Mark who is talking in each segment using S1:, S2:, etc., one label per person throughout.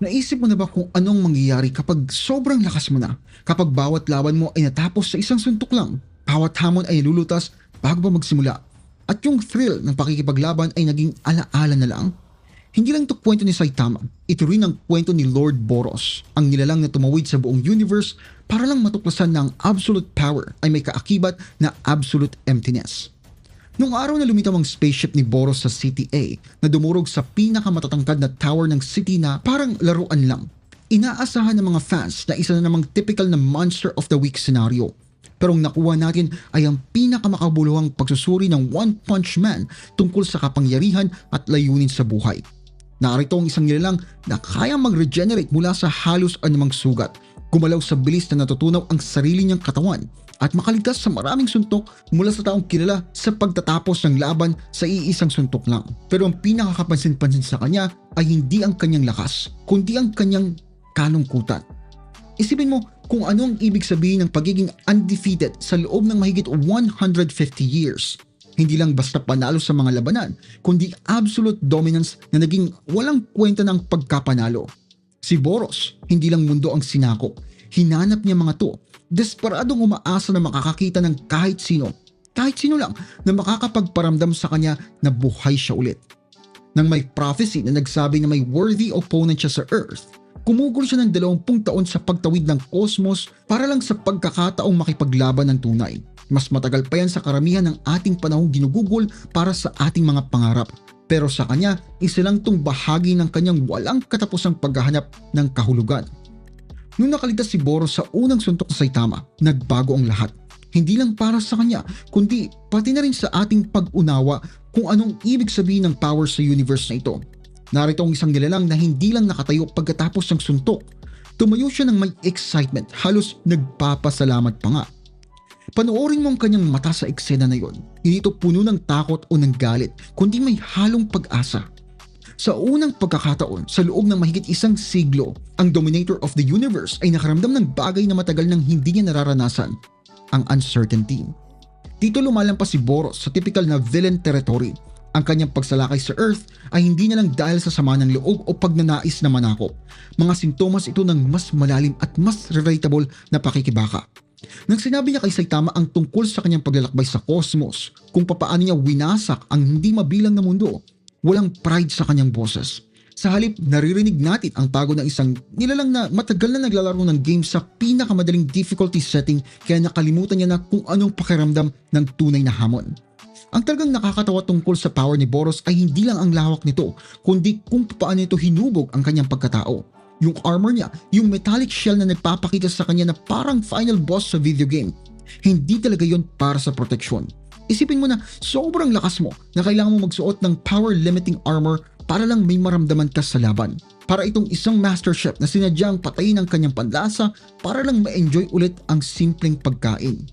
S1: Naisip mo na ba kung anong mangyayari kapag sobrang lakas mo na? Kapag bawat laban mo ay natapos sa isang suntok lang? Bawat hamon ay lulutas bago pa magsimula? At yung thrill ng pakikipaglaban ay naging alaala na lang? Hindi lang ito kwento ni Saitama, ito rin ang kwento ni Lord Boros, ang nilalang na tumawid sa buong universe para lang matuklasan na absolute power ay may kaakibat na absolute emptiness. Nung araw na lumitaw ang spaceship ni Boros sa City A na dumurog sa pinakamatatangkad na tower ng city na parang laruan lang, inaasahan ng mga fans na isa na namang typical na monster of the week scenario. Pero ang nakuha natin ay ang pinakamakabuluhang pagsusuri ng One Punch Man tungkol sa kapangyarihan at layunin sa buhay. Narito ang isang nilalang na kayang mag-regenerate mula sa halos anumang sugat, gumalaw sa bilis na natutunaw ang sarili niyang katawan at makaligtas sa maraming suntok mula sa taong kilala sa pagtatapos ng laban sa iisang suntok lang. Pero ang pinakakapansin-pansin sa kanya ay hindi ang kanyang lakas, kundi ang kanyang kalungkutan. Isipin mo kung ano ang ibig sabihin ng pagiging undefeated sa loob ng mahigit 150 years. Hindi lang basta panalo sa mga labanan, kundi absolute dominance na naging walang kwenta ng pagkapanalo. Si Boros, hindi lang mundo ang sinakop. Hinanap niya mga to. Desperadong umaasa na makakakita ng kahit sino, kahit sino lang na makakapagparamdam sa kanya na buhay siya ulit. Nang may prophecy na nagsabi na may worthy opponent siya sa Earth, kumugol siya ng 20 taon sa pagtawid ng cosmos para lang sa pagkakataong makipaglaban ng tunay. Mas matagal pa yan sa karamihan ng ating panahong ginugugol para sa ating mga pangarap. Pero sa kanya, isa lang tong bahagi ng kanyang walang katapusang paghahanap ng kahulugan. Nung nakaligtas si Boros sa unang suntok sa Saitama, nagbago ang lahat. Hindi lang para sa kanya, kundi pati na rin sa ating pag-unawa kung anong ibig sabihin ng power sa universe na ito. Narito ang isang nilalang na hindi lang nakatayo pagkatapos ng suntok. Tumayo siya ng may excitement, halos nagpapasalamat pa nga. Panoorin mo ang kanyang mata sa eksena na yon. Hindi ito puno ng takot o ng galit, kundi may halong pag-asa. Sa unang pagkakataon, sa loob ng mahigit isang siglo, ang Dominator of the Universe ay nakaramdam ng bagay na matagal nang hindi niya nararanasan, ang uncertainty. Dito lumalampas si Boros sa typical na villain territory. Ang kanyang pagsalakay sa Earth ay hindi na lang dahil sa sama ng loob o pagnanais na manakop. Mga sintomas ito ng mas malalim at mas relatable na pakikibaka. Nang sinabi niya kay Saitama ang tungkol sa kanyang paglalakbay sa cosmos, kung papaano niya winasak ang hindi mabilang na mundo, walang pride sa kanyang boses. Sa halip, naririnig natin ang pagod ng isang nilalang na matagal na naglalaro ng game sa pinakamadaling difficulty setting kaya nakalimutan niya na kung anong pakiramdam ng tunay na hamon. Ang talagang nakakatawa tungkol sa power ni Boros ay hindi lang ang lawak nito, kundi kung paano ito hinubog ang kanyang pagkatao. Yung armor niya, yung metallic shell na nagpapakita sa kanya na parang final boss sa video game. Hindi talaga yon para sa proteksyon. Isipin mo na sobrang lakas mo na kailangan mo magsuot ng power limiting armor para lang may maramdaman ka sa laban. Para itong isang master chef na sinadyang patayin ang kanyang panlasa para lang ma-enjoy ulit ang simpleng pagkain.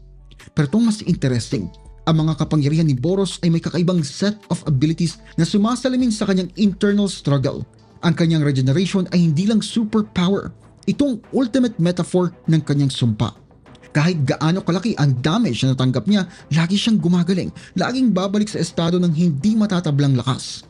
S1: Pero itong mas interesting, ang mga kapangyarihan ni Boros ay may kakaibang set of abilities na sumasalamin sa kanyang internal struggle. Ang kanyang regeneration ay hindi lang superpower, itong ultimate metaphor ng kanyang sumpa. Kahit gaano kalaki ang damage na natanggap niya, lagi siyang gumagaling, laging babalik sa estado ng hindi matatablang lakas.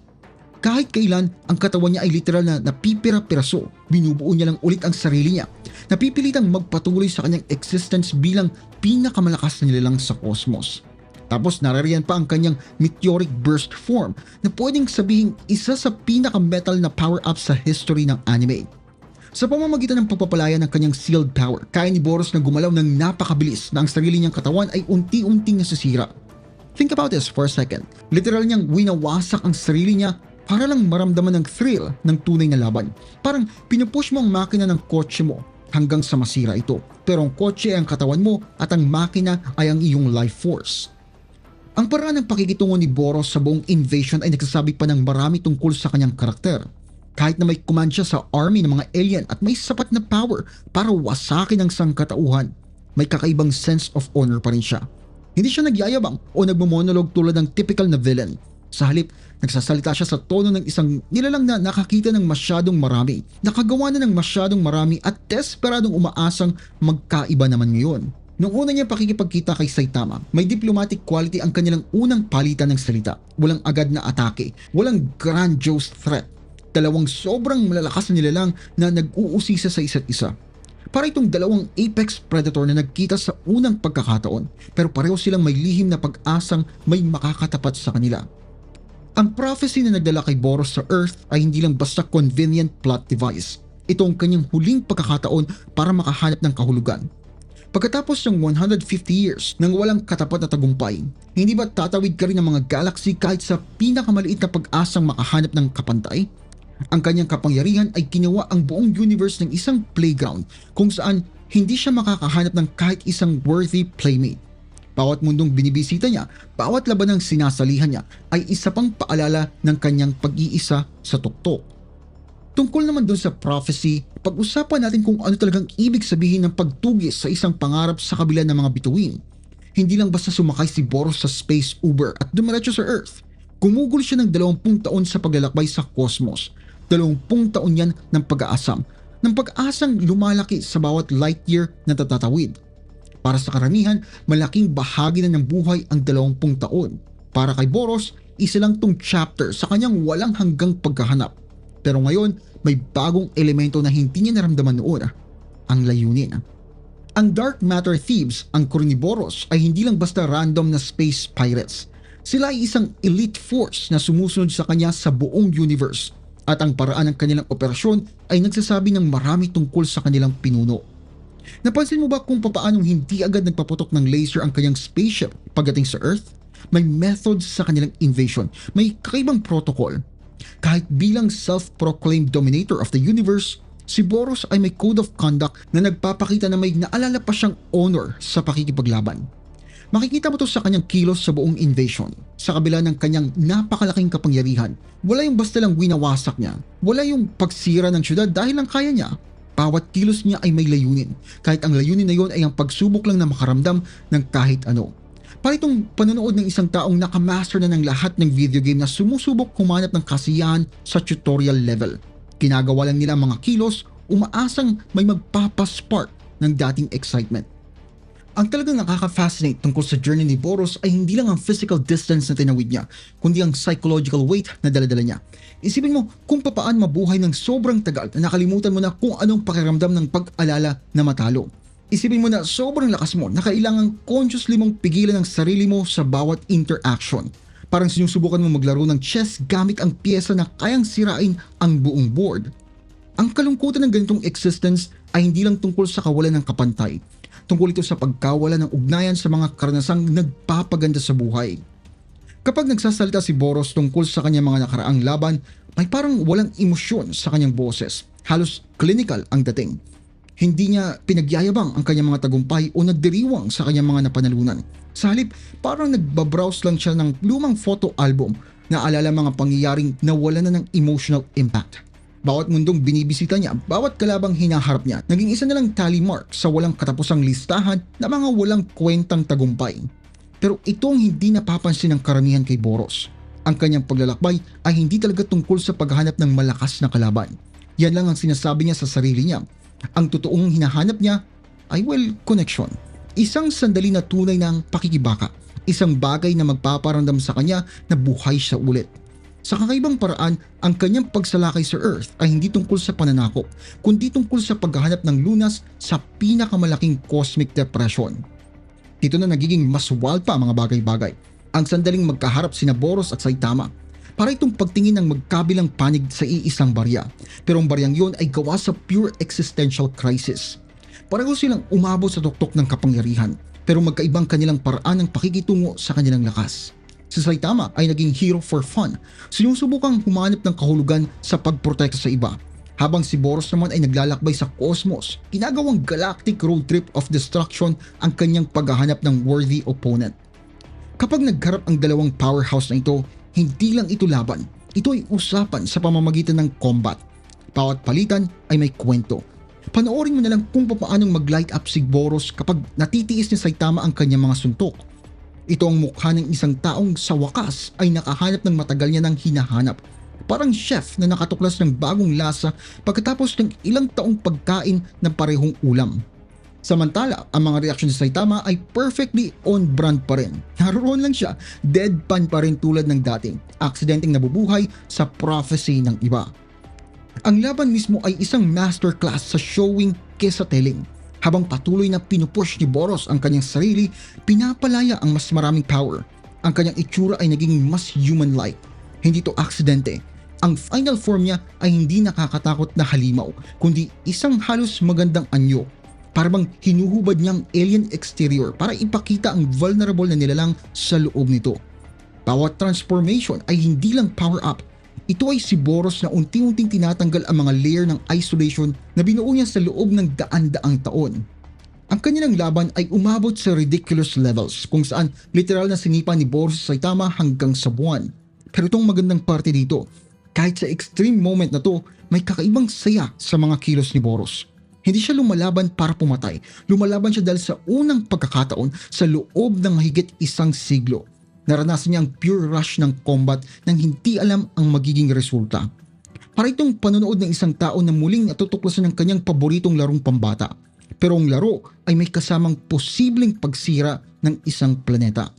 S1: Kahit kailan, ang katawan niya ay literal na napipira-piraso, binubuo niya lang ulit ang sarili niya. Napipilitang magpatuloy sa kanyang existence bilang pinakamalakas na nilalang sa cosmos. Tapos narariyan pa ang kanyang meteoric burst form na pwedeng sabihing isa sa pinaka-metal na power-up sa history ng anime. Sa pamamagitan ng pagpapalaya ng kanyang sealed power, kaya ni Boros na gumalaw ng napakabilis na ang sarili niyang katawan ay unti-unting nasisira. Think about this for a second. Literal niyang winawasak ang sarili niya para lang maramdaman ng thrill ng tunay na laban. Parang pinupush mo ang makina ng kotse mo hanggang sa masira ito. Pero ang kotse ay ang katawan mo at ang makina ay ang iyong life force. Ang paraan ng pakikitungo ni Boros sa buong invasion ay nagsasabi pa ng marami tungkol sa kanyang karakter. Kahit na may command siya sa army ng mga alien at may sapat na power para wasakin ang sangkatauhan, may kakaibang sense of honor pa rin siya. Hindi siya nagyayabang o nagmumonolog tulad ng typical na villain. Sa halip, nagsasalita siya sa tono ng isang nilalang na nakakita ng masyadong marami, nakagawa na ng masyadong marami at desperadong umaasang magkaiba naman ngayon. Nung una niya pakikipagkita kay Saitama, may diplomatic quality ang kanilang unang palitan ng salita. Walang agad na atake, walang grandiose threat. Dalawang sobrang malalakas na nilalang na nag-uusisa sa isa't isa. Para itong dalawang apex predator na nagkita sa unang pagkakataon pero pareho silang may lihim na pag-asang may makakatapat sa kanila. Ang prophecy na nagdala kay Boros sa Earth ay hindi lang basta convenient plot device. Ito ang kanyang huling pagkakataon para makahanap ng kahulugan. Pagkatapos ng 150 years nang walang katapat na tagumpay, hindi ba tatawid ka rin ng mga galaxy kahit sa pinakamaliit na pag-asang makahanap ng kapantay? Ang kanyang kapangyarihan ay ginawa ang buong universe ng isang playground kung saan hindi siya makakahanap ng kahit isang worthy playmate. Bawat mundong binibisita niya, bawat laban ng sinasalihan niya ay isa pang paalala ng kanyang pag-iisa sa tuktok. Tungkol naman dun sa prophecy, pag-usapan natin kung ano talagang ibig sabihin ng pagtugis sa isang pangarap sa kabila ng mga bituin. Hindi lang basta sumakay si Boros sa space Uber at dumiretso sa Earth. Gumugol siya ng 20 taon sa paglalakbay sa cosmos. 20 taon yan ng pag-aasam, ng pag-asang lumalaki sa bawat light year na tatatawid. Para sa karamihan, malaking bahagi na ng buhay ang 20 taon. Para kay Boros, isa lang tong chapter sa kanyang walang hanggang pagkahanap. Pero ngayon, may bagong elemento na hindi niya naramdaman noon, ang layunin. Ang Dark Matter Thieves, ang Corniboros, ay hindi lang basta random na space pirates. Sila ay isang elite force na sumusunod sa kanya sa buong universe at ang paraan ng kanilang operasyon ay nagsasabi ng marami tungkol sa kanilang pinuno. Napansin mo ba kung papaanong hindi agad nagpaputok ng laser ang kanyang spaceship pagdating sa Earth? May methods sa kanilang invasion, may kakaibang protocol. Kahit bilang self-proclaimed dominator of the universe, si Boros ay may code of conduct na nagpapakita na may naalala pa siyang honor sa pakikipaglaban. Makikita mo to sa kanyang kilos sa buong invasion. Sa kabila ng kanyang napakalaking kapangyarihan, wala yung basta lang winawasak niya. Wala yung pagsira ng syudad dahil lang kaya niya. Bawat kilos niya ay may layunin. Kahit ang layunin na yon ay ang pagsubok lang na makaramdam ng kahit ano. Para itong panonood ng isang taong nakamaster na ng lahat ng video game na sumusubok humanap ng kasiyahan sa tutorial level. Ginagawa lang nila mga kilos, umaasang may magpapaspark ng dating excitement. Ang talagang nakaka-fascinate tungkol sa journey ni Boros ay hindi lang ang physical distance na tinawid niya, kundi ang psychological weight na daladala niya. Isipin mo kung papaan mabuhay ng sobrang tagal na nakalimutan mo na kung anong pakiramdam ng pag-alala na matalo. Isipin mo na sobrang lakas mo na kailangan consciously mong pigilan ang sarili mo sa bawat interaction. Parang sinusubukan mo maglaro ng chess gamit ang pyesa na kayang sirain ang buong board. Ang kalungkutan ng ganitong existence ay hindi lang tungkol sa kawalan ng kapantay. Tungkol ito sa pagkawala ng ugnayan sa mga karanasang nagpapaganda sa buhay. Kapag nagsasalita si Boros tungkol sa kanyang mga nakaraang laban, may parang walang emosyon sa kanyang boses. Halos clinical ang dating. Hindi niya pinagyayabang ang kanyang mga tagumpay o nagdiriwang sa kanyang mga napanalunan. Sa halip, parang nagbabrowse lang siya ng lumang photo album na alala mga pangyayaring nawala na ng emotional impact. Bawat mundong binibisita niya, bawat kalabang hinaharap niya, naging isa na lang tally mark sa walang katapusang listahan na mga walang kwentang tagumpay. Pero ito ang hindi napapansin ng karamihan kay Boros. Ang kanyang paglalakbay ay hindi talaga tungkol sa paghanap ng malakas na kalaban. Yan lang ang sinasabi niya sa sarili niya. Ang totoong hinahanap niya ay well, connection. Isang sandali na tunay ng pakikibaka. Isang bagay na magpaparamdam sa kanya na buhay siya ulit. Sa kakaibang paraan, ang kanyang pagsalakay sa Earth ay hindi tungkol sa pananakop, kundi tungkol sa paghahanap ng lunas sa pinakamalaking cosmic depression. Dito na nagiging mas wild pa ang mga bagay-bagay. Ang sandaling magkaharap sina Boros at Saitama para itong pagtingin ng magkabilang panig sa iisang barya. Pero ang baryang yon ay gawa sa pure existential crisis. Pareho silang umabot sa tuktok ng kapangyarihan, pero magkaibang kanilang paraan ng pakikitungo sa kanilang lakas. Si Saitama ay naging hero for fun, sinusubukang humanap ng kahulugan sa pagprotekta sa iba. Habang si Boros naman ay naglalakbay sa cosmos, ginagawang galactic road trip of destruction ang kanyang paghahanap ng worthy opponent. Kapag nagharap ang dalawang powerhouse na ito, hindi lang ito laban, ito ay usapan sa pamamagitan ng combat. Bawat palitan ay may kwento. Panoorin mo na lang kung paanong mag-light up si Boros kapag natitiis ni Saitama ang kanyang mga suntok ito ang mukha ng isang taong sa wakas ay nakahanap ng matagal niya ng hinahanap. Parang chef na nakatuklas ng bagong lasa pagkatapos ng ilang taong pagkain ng parehong ulam. Samantala, ang mga reaksyon sa Saitama ay perfectly on brand pa rin. Naroon lang siya, deadpan pa rin tulad ng dating, aksidenteng nabubuhay sa prophecy ng iba. Ang laban mismo ay isang masterclass sa showing kesa telling. Habang patuloy na pinupush ni Boros ang kanyang sarili, pinapalaya ang mas maraming power. Ang kanyang itsura ay naging mas human-like. Hindi to aksidente. Ang final form niya ay hindi nakakatakot na halimaw, kundi isang halos magandang anyo. Parang hinuhubad niyang alien exterior para ipakita ang vulnerable na nilalang sa loob nito. Bawat transformation ay hindi lang power up. Ito ay si Boros na unti-unting tinatanggal ang mga layer ng isolation na binuo niya sa loob ng daan-daang taon. Ang kanilang laban ay umabot sa ridiculous levels kung saan literal na sinipa ni Boros sa Saitama hanggang sa buwan. Pero itong magandang parte dito, kahit sa extreme moment na to, may kakaibang saya sa mga kilos ni Boros. Hindi siya lumalaban para pumatay. Lumalaban siya dahil sa unang pagkakataon sa loob ng mahigit isang siglo. Naranasan niya ang pure rush ng combat nang hindi alam ang magiging resulta. Para itong panonood ng isang tao na muling natutuklasan ng kanyang paboritong larong pambata. Pero ang laro ay may kasamang posibleng pagsira ng isang planeta.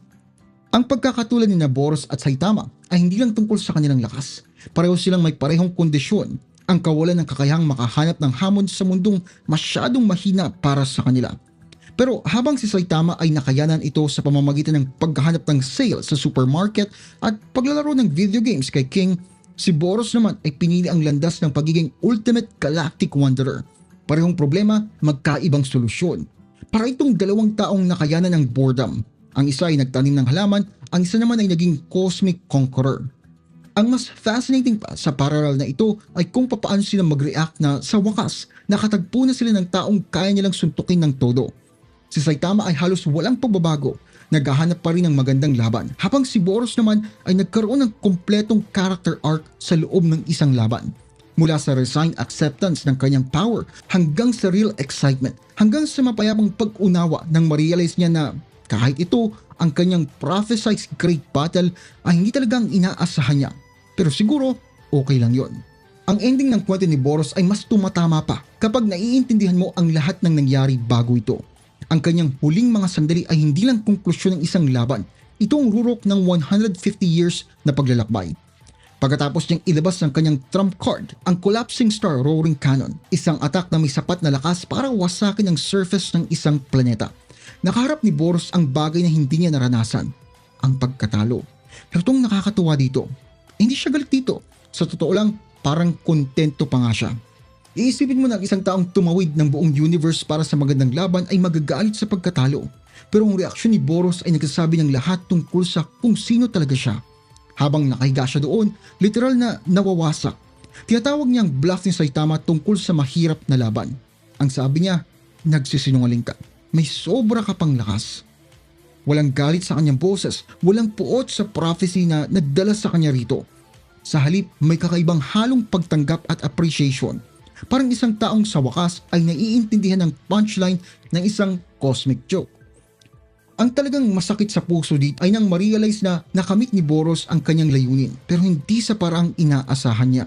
S1: Ang pagkakatulad ni Naboros at Saitama ay hindi lang tungkol sa kanilang lakas. Pareho silang may parehong kondisyon, ang kawalan ng kakayahang makahanap ng hamon sa mundong masyadong mahina para sa kanila. Pero habang si Saitama ay nakayanan ito sa pamamagitan ng paghahanap ng sale sa supermarket at paglalaro ng video games kay King, si Boros naman ay pinili ang landas ng pagiging ultimate galactic wanderer. Parehong problema, magkaibang solusyon. Para itong dalawang taong nakayanan ng boredom. Ang isa ay nagtanim ng halaman, ang isa naman ay naging cosmic conqueror. Ang mas fascinating pa sa parallel na ito ay kung papaano sila mag-react na sa wakas nakatagpo na sila ng taong kaya nilang suntukin ng todo. Si Saitama ay halos walang pagbabago, naghahanap pa rin ng magandang laban, habang si Boros naman ay nagkaroon ng kompletong character arc sa loob ng isang laban. Mula sa resigned acceptance ng kanyang power hanggang sa real excitement, hanggang sa mapayapang pag-unawa nang ma-realize niya na kahit ito ang kanyang prophesized great battle ay hindi talagang inaasahan niya. Pero siguro, okay lang yon. Ang ending ng kwento ni Boros ay mas tumatama pa kapag naiintindihan mo ang lahat ng nangyari bago ito. Ang kanyang huling mga sandali ay hindi lang konklusyon ng isang laban. Ito ang rurok ng 150 years na paglalakbay. Pagkatapos niyang ilabas ng kanyang trump card, ang Collapsing Star Roaring Cannon, isang atak na may sapat na lakas para wasakin ang surface ng isang planeta. Nakaharap ni Boros ang bagay na hindi niya naranasan, ang pagkatalo. Pero itong nakakatuwa dito, hindi siya galit dito. Sa totoo lang, parang kontento pa nga siya. Iisipin mo na ang isang taong tumawid ng buong universe para sa magandang laban ay magagalit sa pagkatalo. Pero ang reaksyon ni Boros ay nagsasabi ng lahat tungkol sa kung sino talaga siya. Habang nakahiga siya doon, literal na nawawasak. Tinatawag niyang bluff ni Saitama tungkol sa mahirap na laban. Ang sabi niya, nagsisinungaling ka. May sobra ka pang lakas. Walang galit sa kanyang boses, walang puot sa prophecy na nagdala sa kanya rito. Sa halip, may kakaibang halong pagtanggap at appreciation. Parang isang taong sa wakas ay naiintindihan ng punchline ng isang cosmic joke. Ang talagang masakit sa puso dito ay nang ma-realize na nakamit ni Boros ang kanyang layunin pero hindi sa parang inaasahan niya.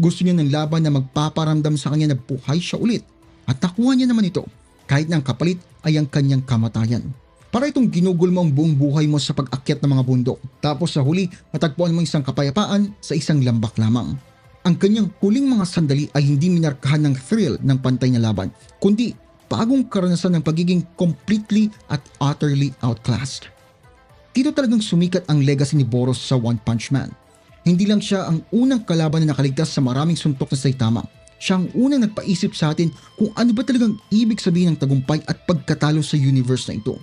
S1: Gusto niya ng laban na magpaparamdam sa kanya na buhay siya ulit at nakuha niya naman ito kahit na ang kapalit ay ang kanyang kamatayan. Para itong ginugol mo ang buong buhay mo sa pag-akyat ng mga bundok. Tapos sa huli, matagpuan mo isang kapayapaan sa isang lambak lamang. Ang kanyang huling mga sandali ay hindi minarkahan ng thrill ng pantay na laban, kundi bagong karanasan ng pagiging completely at utterly outclassed. Dito talagang sumikat ang legacy ni Boros sa One Punch Man. Hindi lang siya ang unang kalaban na nakaligtas sa maraming suntok na Saitama. Siya ang unang nagpaisip sa atin kung ano ba talagang ibig sabihin ng tagumpay at pagkatalo sa universe na ito.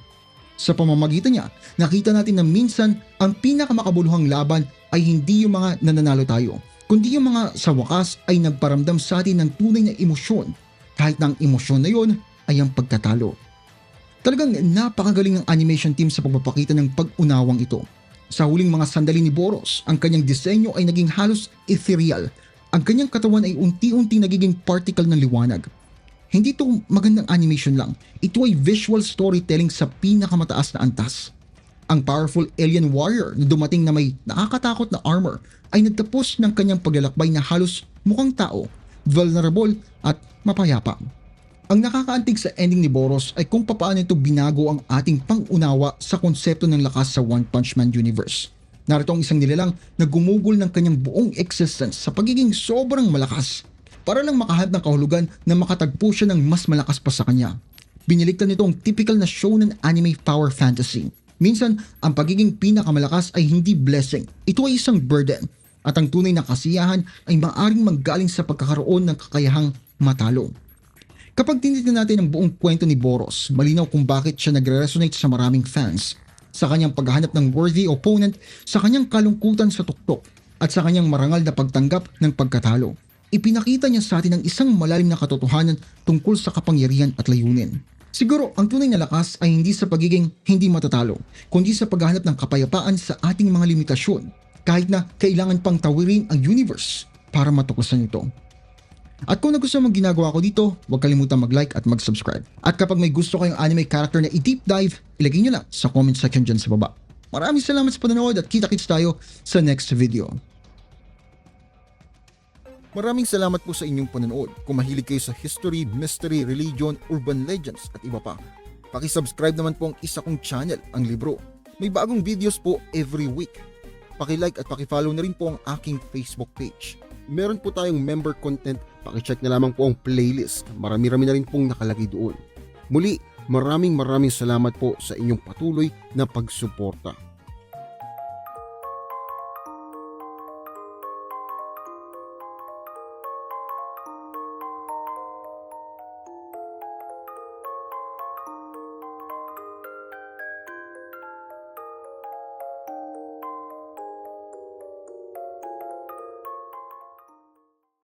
S1: Sa pamamagitan niya, nakita natin na minsan ang pinakamakabuluhang laban ay hindi yung mga nananalo tayo, kundi yung mga sa wakas ay nagparamdam sa atin ng tunay na emosyon, kahit na ang emosyon na yon ay ang pagkatalo. Talagang napakagaling ng animation team sa pagpapakita ng pag-unawang ito. Sa huling mga sandali ni Boros, ang kanyang disenyo ay naging halos ethereal. Ang kanyang katawan ay unti-unti nagiging particle ng liwanag. Hindi ito magandang animation lang. Ito ay visual storytelling sa pinakamataas na antas. Ang powerful alien warrior na dumating na may nakakatakot na armor ay nagtapos ng kanyang paglalakbay na halos mukhang tao, vulnerable at mapayapa. Ang nakakaantig sa ending ni Boros ay kung paano ito binago ang ating pangunawa sa konsepto ng lakas sa One Punch Man universe. Narito ang isang nilalang na gumugol ng kanyang buong existence sa pagiging sobrang malakas. para lang makahanap ng kahulugan na makatagpo siya ng mas malakas pa sa kanya. Biniligtan nito ang typical na shonen anime power fantasy. Minsan, ang pagiging pinakamalakas ay hindi blessing. Ito ay isang burden. At ang tunay na kasiyahan ay maaring manggaling sa pagkakaroon ng kakayahang matalo. Kapag tinitin natin ang buong kwento ni Boros, malinaw kung bakit siya nagre-resonate sa maraming fans. Sa kanyang paghahanap ng worthy opponent, sa kanyang kalungkutan sa tuktok, at sa kanyang marangal na pagtanggap ng pagkatalo. Ipinakita niya sa atin ang isang malalim na katotohanan tungkol sa kapangyarihan at layunin. Siguro, ang tunay na lakas ay hindi sa pagiging hindi matatalo, kundi sa paghahanap ng kapayapaan sa ating mga limitasyon, kahit na kailangan pang tawirin ang universe para matuklasan ito. At kung nagustuhan mo ang ginagawa ko dito, huwag kalimutan mag-like at mag-subscribe. At kapag may gusto kayong anime character na i-deep dive, ilagay nyo lang sa comment section dyan sa baba. Maraming salamat sa panonood at kita-kits tayo sa next video.
S2: Maraming salamat po sa inyong panonood. Kung mahilig kayo sa history, mystery, religion, urban legends at iba pa, pakisubscribe naman po ang isa kong channel, ang Libro. May bagong videos po every week. Pakilike at pakifollow na rin po ang aking Facebook page. Meron po tayong member content, pakicheck na lamang po ang playlist. Marami-rami na rin pong nakalagay doon. Muli, maraming maraming salamat po sa inyong patuloy na pagsuporta.